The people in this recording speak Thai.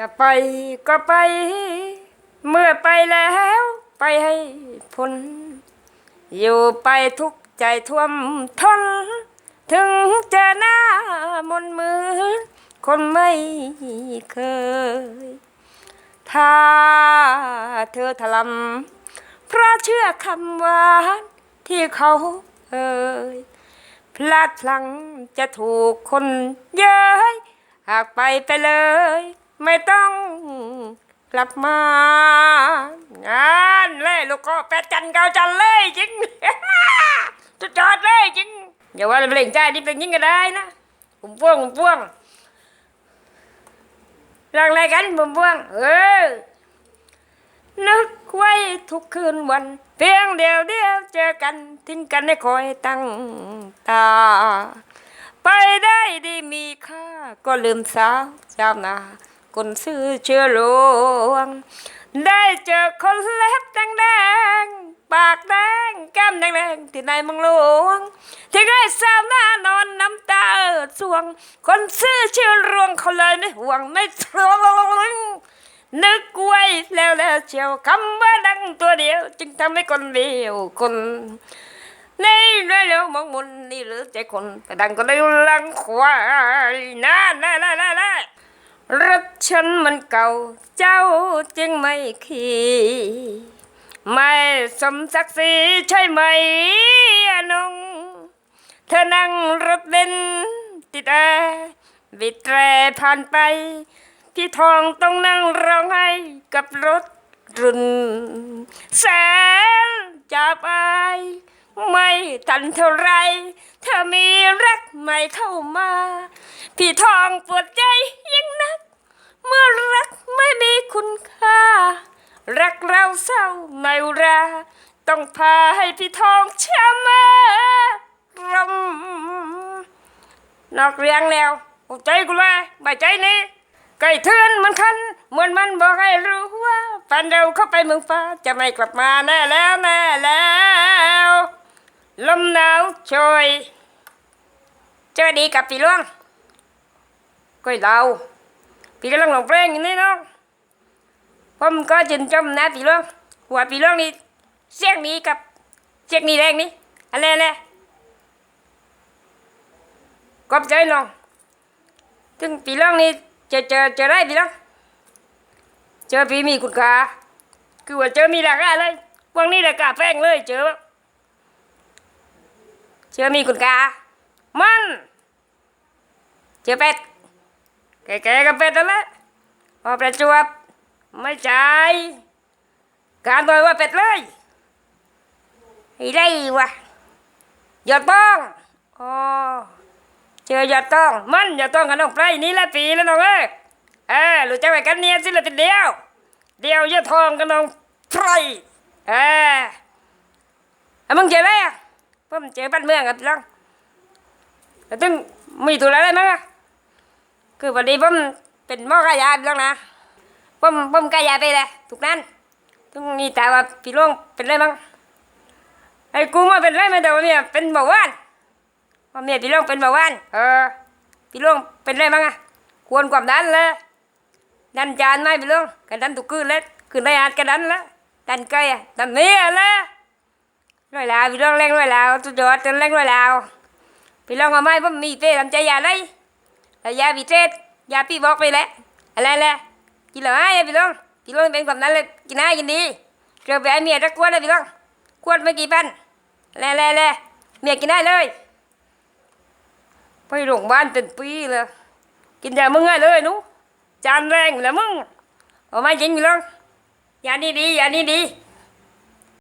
จะไปก็ไป เมื่อไปแล้ว ไปให้พ้นอยู่ไปทุกใจท่วมทน ถึงเจอหน้ามนมือ คนไม่เคย ถ้าเธอถลำเพราะเชื่อคำหวานที่เขาเอ่ยพลาดพลั้งจะถูกคนเย้ยหากไปไปเลย ไม่ต้องกลับมางานเลยลูกก็แปดจันเก้าจันเลยจริงจะจอดเลยจริงอย่าว่าเพลงใจนี่เป็นยิ่งก็ได้นะผมพ่วงผมพ่วงรักอะไรกันผมพ่วง เออ นึกไว้ทุกคืนวัน เพียงเดียวเดียวเจอกัน ทิ้งกันให้คอยตั้งตา ไปได้ดีมีค่า ก็ลืมสาวเจ้านา คนซื้อเชื้อหลวง ได้เจอคนเล็บแดงๆปากแดงแก้มแดงๆที่ในเมังหลวง ที่ได้สาวหน้านอนน้ำตาเอิดสวง คนซื้อเชื้อรวงเขาเลยไม่ห่วงไม่ทวงนึกไว้แล้วแล้วเชียวคำว่าดังตัวเดียว จึงทำให้คนเดียวคนในเร็วมองมุนนี่หรือใจคนแต่ดังก็ได้ลังควายนะนะนะนะนะ รถฉันมันเก่า เจ้าจึงไม่ขี่ไม่สมศักดิ์ศรีใช่ไหมอะนงเธอนั่งรถเบนติดแอร์บิดแตรผ่านไป พี่ทองต้องนั่งร้องไห้กับรถรุนแสนจับอาย ไม่ทันเท่าไร เธอมีรักใหม่เข้ามา พี่ทองปวดใจยิ่งนัก เมื่อรักไม่มีคุณค่า รักเราเศร้าไม่รา ต้องพาให้พี่ทองช้ำมารำนอกเรียงแล้วหัวใจกูเลยใบใจนี้ไก่เทือนมันคันเหมือนมันบอกให้รู้ว่าแฟนเราเข้าไปเมืองฟ้าจะไม่กลับมาแน่แล้วแน่แล้ว ลมหนาวโชยเจอดีกับพี่หลวงก้อยเราพี่กำลังหลงเพลงอยู่นี่น้องผมก็จินจมนะพี่หลวงหัวพี่หลวงนี่เสียงนี้กับเสียงนี้แรงนี่อะไรอะไรขอบใจน้องถึงพี่หลวงนี่เจอเจอเจอได้พี่หลวงเจอพี่มีคุณค่าคือว่าเจอมีราคาเลยวันนี้ราคาแพงเลยเจอ เจอมีคุณค่ามันเจอเป็ดแก่ๆกับเป็ดนั่นแหละพอประจวบ ไม่ใช่การต่อยว่าเป็ดเลยไอ้ได้วะย่าต้องอ๋อเจออย่าต้อง มันย่าต้องกันน้องไพรนี่ละปีแล้วน้องเอ้เออรู้จักไว้กันเนี่ยสิละติดเดียว เดียวย่าทองกันน้องไพรเอออะมึงเจออะไรอะผมเจอบ้านเมืองกับพี่น้องแต่ตึงมีตัวอะไรมั้งคือวันนี้ผมเป็นหม้อกายาพี่น้องนะผมผมกายาไปเลยถูกนั้นตึงนี่แต่ว่าพี่น้องเป็นอะไรมั้งไอ้กูมาเป็นอะไรไม่แต่ว่าเนี่ยเป็นเบาหวานว่าเมียพี่น้องเป็นเบาหวานเออพี่น้องเป็นอะไรมั้งอะควรความดันเลยดันจานไหมพี่น้องกันดันตุกคืนเลยคืนได้อาจกันดันละดันไก่อะดันเมียเลย ร้อยลาวพี่น้องเล่งร้อยลาวสุดยอดจนเล่งร้อยลาวพี่น้องเอาไม้ผมมีเป้ทำใจยาได้แต่ยาพิเศษยาพี่บอกไปแล้วอะไรแหละกินหล้าให้พี่น้องพี่น้องเป็นความนั้นเลยกินให้กินดีเกลือไปให้เมียสักวดเลยพี่น้องขวดไม่กี่พันแล่แล่แล่เมียกินได้เลยไปโรงพยาบาลเป็นปีเลยกินยามึงง่ายเลยนูจานแรงแล้วมึงเอาไม้จริงพี่น้องยานี่ดียานี่ดี